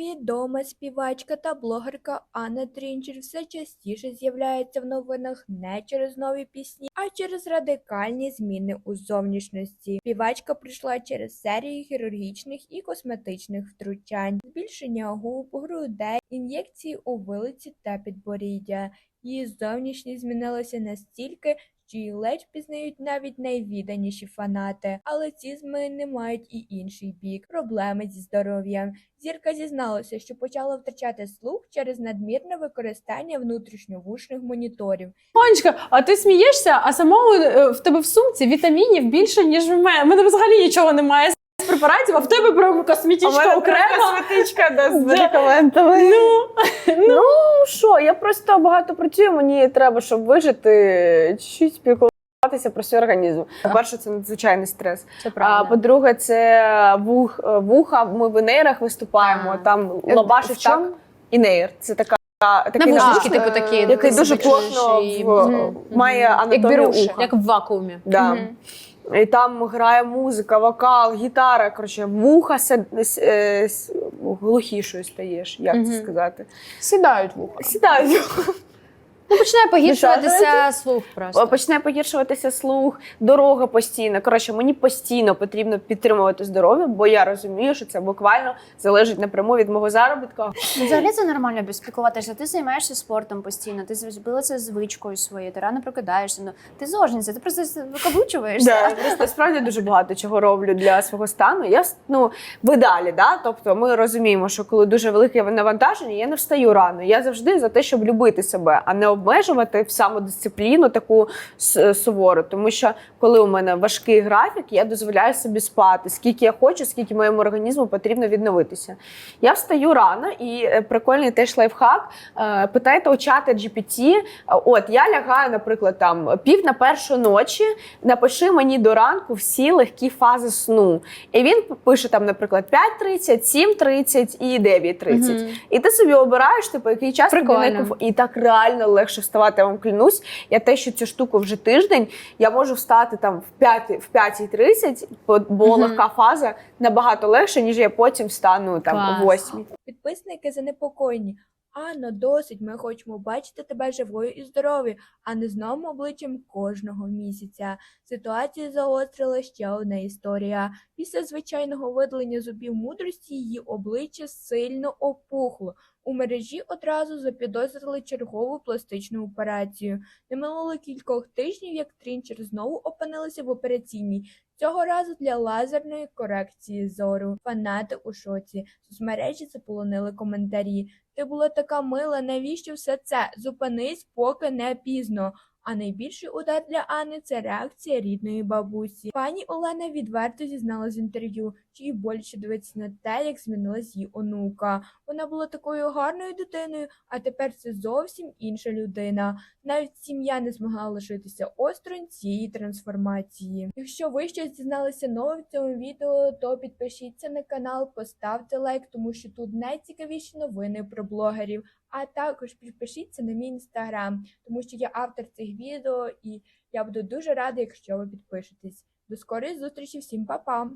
Відома співачка та блогерка Анна Трінчер все частіше з'являється в новинах не через нові пісні, а через радикальні зміни у зовнішності. Співачка пройшла через серію хірургічних і косметичних втручань, збільшення губ, грудей, ін'єкції у вилиці та підборіддя. Її зовнішність змінилася настільки, що її ледь пізнають навіть найвіданіші фанати, але ці зміни мають і інший бік проблеми зі здоров'ям. Зірка зізналася, що почала втрачати слух через надмірне використання внутрішньовушних моніторів. Монечка, а ти смієшся, а самого е, в тебе в сумці вітамінів більше, ніж в мене. В мене взагалі нічого немає препаратів, а в тебе прям косметичка окремо. косметичка да, з Да. медикаментами. Ну, Ну що, я просто багато працюю, мені треба, щоб вижити, чуть спілкуватися про свій організм. По-перше, це надзвичайний стрес. це А по-друге, це вух, вуха. Ми в нейрах виступаємо, А. там Е, лабашиш так. І нейр. Це така. Такий Навушнички, навушник, типу, такі, який дуже плотно і- в- має Як анатомію беруші, уха. як в вакуумі. Да. І там грає музика, вокал, гітара. Коротше, вуха се- е, глухішою стаєш, як це сказати. Сідають вуха. Сідають. Ну, починає погіршуватися слух просто. Почне погіршуватися слух, дорога постійно. Коротше, мені постійно потрібно підтримувати здоров'я, бо я розумію, що це буквально залежить напряму від мого заробітку. Ну, Взагалі це нормально бо спілкуватися. Ти займаєшся спортом постійно, ти зробила це звичкою своєю, ти рано прокидаєшся. Ну ти зожниця, ти просто викаблучуєшся. Да, насправді дуже багато чого роблю для свого стану. Я ну в ідеалі, да? тобто ми розуміємо, що коли дуже велике навантаження, я не встаю рано. Я завжди за те, щоб любити себе, а не обмежувати в самодисципліну таку сувору. Тому що коли у мене важкий графік, я дозволяю собі спати, скільки я хочу, скільки моєму організму потрібно відновитися. Я встаю рано і е, прикольний теж лайфхак. Е, Питайте у чата GPT, е, От я лягаю, наприклад, там пів на першу ночі. Напиши мені до ранку всі легкі фази сну. І він пише там, наприклад, 5.30, 7.30 і 9.30. Мгм. І ти собі обираєш, типу, який час тобі Прикольно. І так реально легше вставати, я вам клянусь. Я те, що цю штуку вже тиждень, я можу встати там в 5, в 5.30, бо Мгм. легка фаза набагато легше, ніж я потім встану там о 8. Підписники занепокоєні. Анно, досить, ми хочемо бачити тебе живою і здоровою, а не з новим обличчям кожного місяця. Ситуацію загострила ще одна історія. Після звичайного видалення зубів мудрості її обличчя сильно опухло. У мережі одразу запідозрили чергову пластичну операцію. Не минуло кількох тижнів, як Трінчер знову опинилися в операційній. Цього разу для лазерної корекції зору. Фанати у шоці. Соцмережі заполонили коментарі. Ти була така мила, навіщо все це? Зупинись, поки не пізно. А найбільший удар для Анни це реакція рідної бабусі. Пані Олена відверто зізналась в інтерв'ю, що їй боляче дивитися на те, як змінилась її онука. Вона була такою гарною дитиною, а тепер це зовсім інша людина. Навіть сім'я не змогла лишитися осторонь цієї трансформації. Якщо ви щось дізналися нове в цьому відео, то підпишіться на канал, поставте лайк, тому що тут найцікавіші новини про блогерів. А також підпишіться на мій інстаграм, тому що я автор цих відео, і я буду дуже рада, якщо ви підпишетесь. До скорої зустрічі, всім па-па!